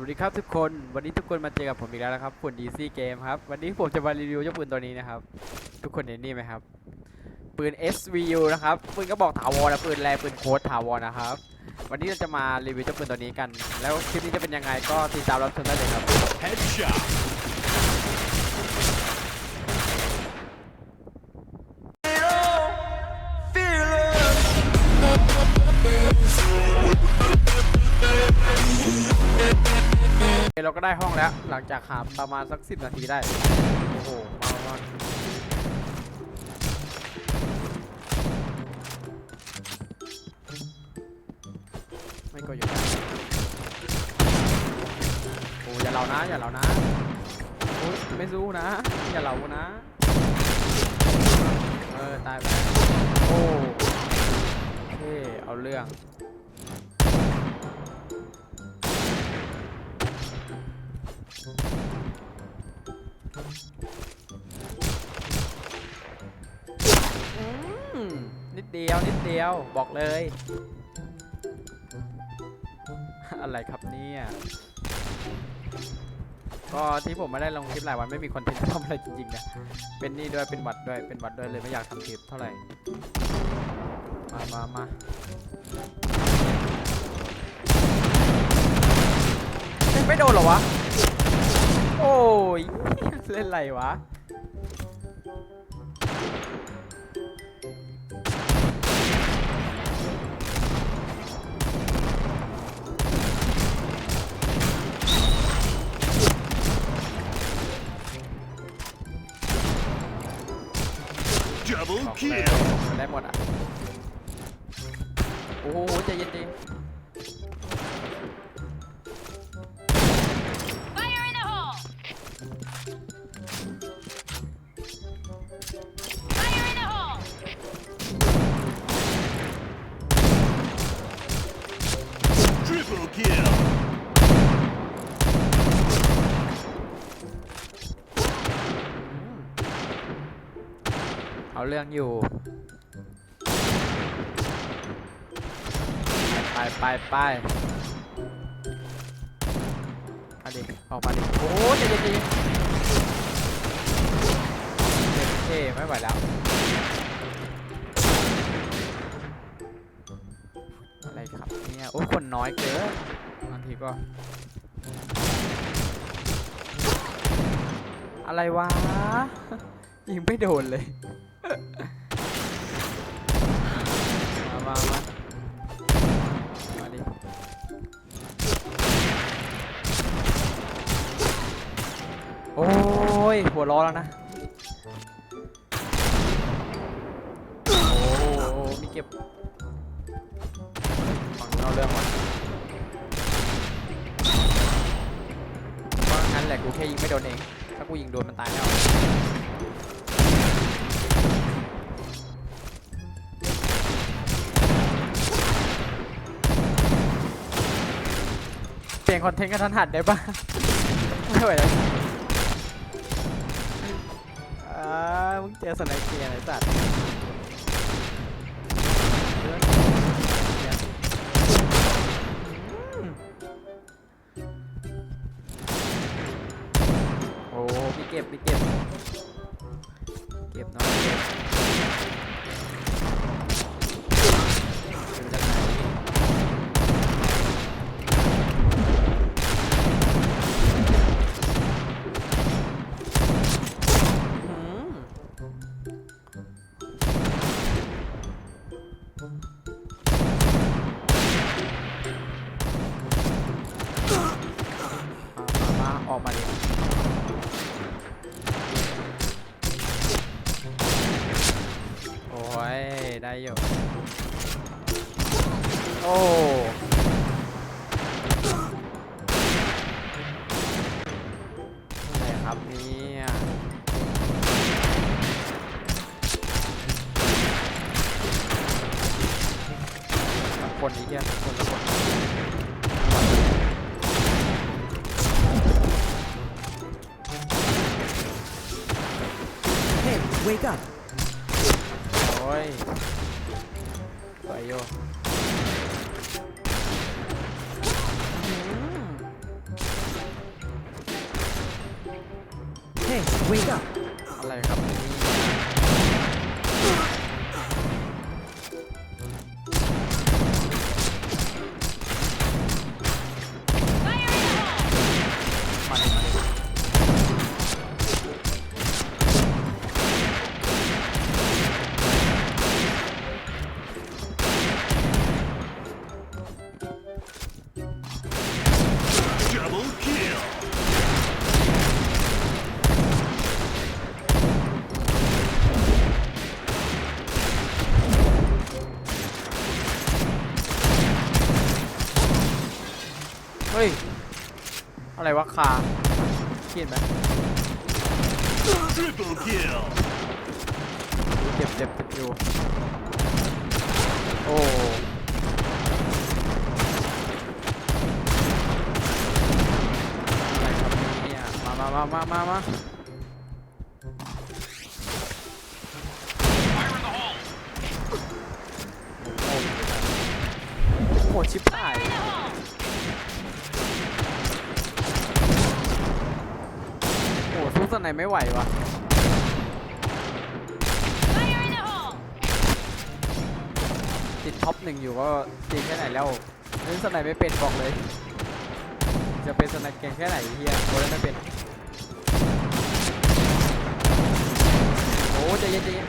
วัสดีครับทุกคนวันนี้ทุกคนมาเจอกับผมอีกแล้วนะครับฝุ่นดีซีเกมครับวันนี้ผมจะมารีวิวเจ้าปืนตัวนี้นะครับ ทุกคนเห็นนี่ไหมครับ ปืน SVU นะครับปืนก็บอกถาวรนะปืนแรงปืนโค้ดถาวรนะครับ วันนี้เราจะมารีวิวเจ้าปืนตัวนี้กัน แล้วคลิปนี้จะเป็นยังไงก็ติดตามรับชมได้เลยครับ เราก็ได้ห้องแล้ว หลังจากหาประมาณสักสิบนาทีได้ โอ้โหมามาไม่ก็อยู่โอ้อย่าเรานะ อย่าเรานะโอ้ไม่สู้นะ อย่าเรานะ เออ ตายไปโอ้โอเคเอาเรื่อง อืมนิดเดียว นิดเดียวบอกเลย อะไรครับเนี่ย ก็ที่ผมไม่ได้ลงคลิปหลายวันไม่มีคอนเทนต์ทำอะไรจริงๆนะเป็นนี่ด้วยเป็นหวัดด้วยเป็นหวัดด้วยเลยไม่อยากทำคลิปเท่าไหร่ มามามาไม่โดนหรอวะ โอ้ย เล่นอะไรวะ Double บอกเลย kill. ได้หมดอะ โอ้โหใจเย็นดิ เอาเรื่องอยู่ ไปไปไปมาดิ ออกมาดิ โอ้ยเย็นใจเย็นเท่ไม่ไหวแล้วอะไรครับเนี่ย โอ้คนน้อยเกินบางทีก็ อะไรวะยิงไม่โดนเลย มามามามาดิโอ้ย หัวร้อนแล้วนะ โอ้โหมีเก็บฝั่งนู้นเอาเรื่องวะว่างั้นแหละกูแค่ยิงไม่โดนเอง ถ้ากูยิงโดนมันตายแล้ว ปลี่ยนคอนเทนต์กันทันหันได้ปะไม่ไหวแล้วอ่ามึงเจอสไนเปอร์ไอ้สัตว์อืมโอ้มีเก็บมีเก็บ เก็บหน้อยเก็บ ย ได้อยู่ โอ้อะไรครับเนี่ยสักคนนี้เนี่ยสักคนสักคน Hey, wake up. Ay. Hey, wake up. อะไรวะคาเขียนไหมเจ็บเจ็บเจ็บอยู่โอ้อะไรครับเนี่ยมามามามามามาโอ้โหชิบหาย In the hole! โอ้โห ส่วนไนไม่ไหววะติดท็อปหนึ่งอยู่ก็จริงแค่ไหนแล้วเล่นสไนไม่เป็นบอกเลย จะเป็นสไนเก่งแค่ไหนเฮียโอ้ยไม่เป็นโอ้ใจเย็นใจเย็น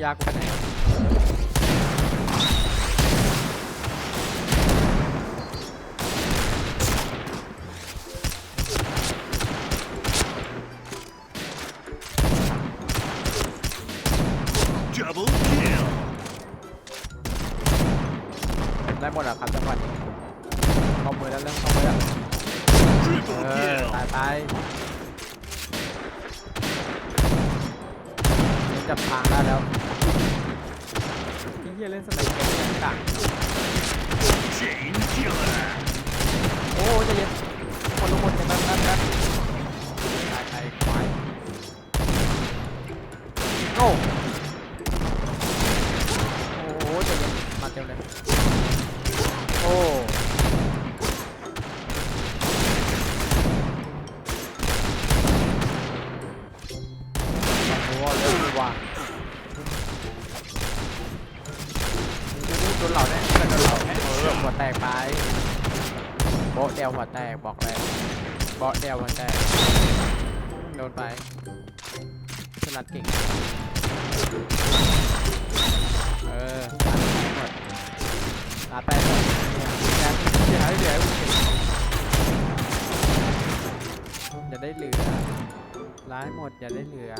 ยากไปไหน Double kill. ได้หมดแล้วครับจังหวะนี้เข้ามือแล้วเริ่มเข้ามือแล้ว Triple เออ kill. ตายตายเล่นจับทางได้แล้วที่เฮียเล่นสไนเปอร์ต่างโอ้จะเย็นคนละคนกันนั่นนั่นนั่นตายตายควายโอ้ โดนเหล่าแน่โดนเหล่าแน่เออหัวแตกไปโบะเดียวหัวแตกบอกเลยโบะเดียวหัวแตกโดนไปสลัดเก่งเออตาแตกหมดตาแตกเนี่ยเดี๋ยวเดี๋ยวเดี๋ยอย่าได้เหลือร้ายหมดอย่าได้เหลือ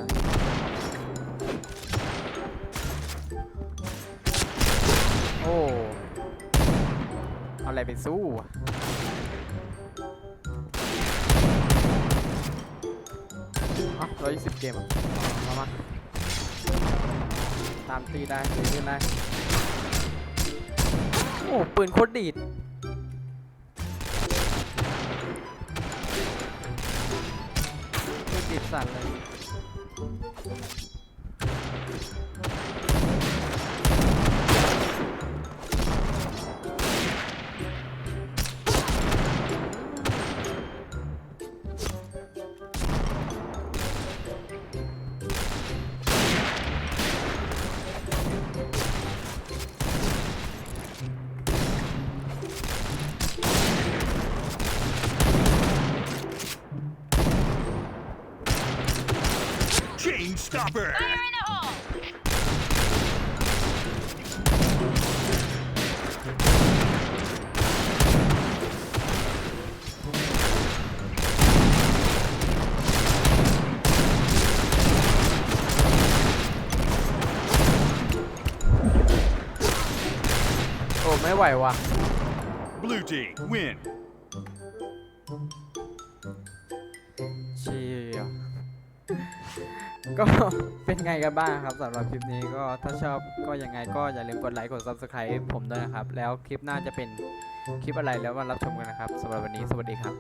โอ้เอาอะไรไปสู้อะอะร้อยยี่สิบเกมอะมามาตามตีได้ตีขึ้นได้ โอ้ ปืนโคตรดีดปืนดีดสั่นเลย Chain stopper. Fire in the hole! โอ้ ไม่ไหวว่ะ Blue team win. ก็เป็นไงกันบ้างครับสำหรับคลิปนี้ก็ถ้าชอบก็ยังไงก็อย่าลืมกดไลค์กด subscribe ผมด้วยนะครับ แล้วคลิปหน้าจะเป็นคลิปอะไรแล้วมารับชมกันนะครับสำหรับวันนี้สวัสดีครับ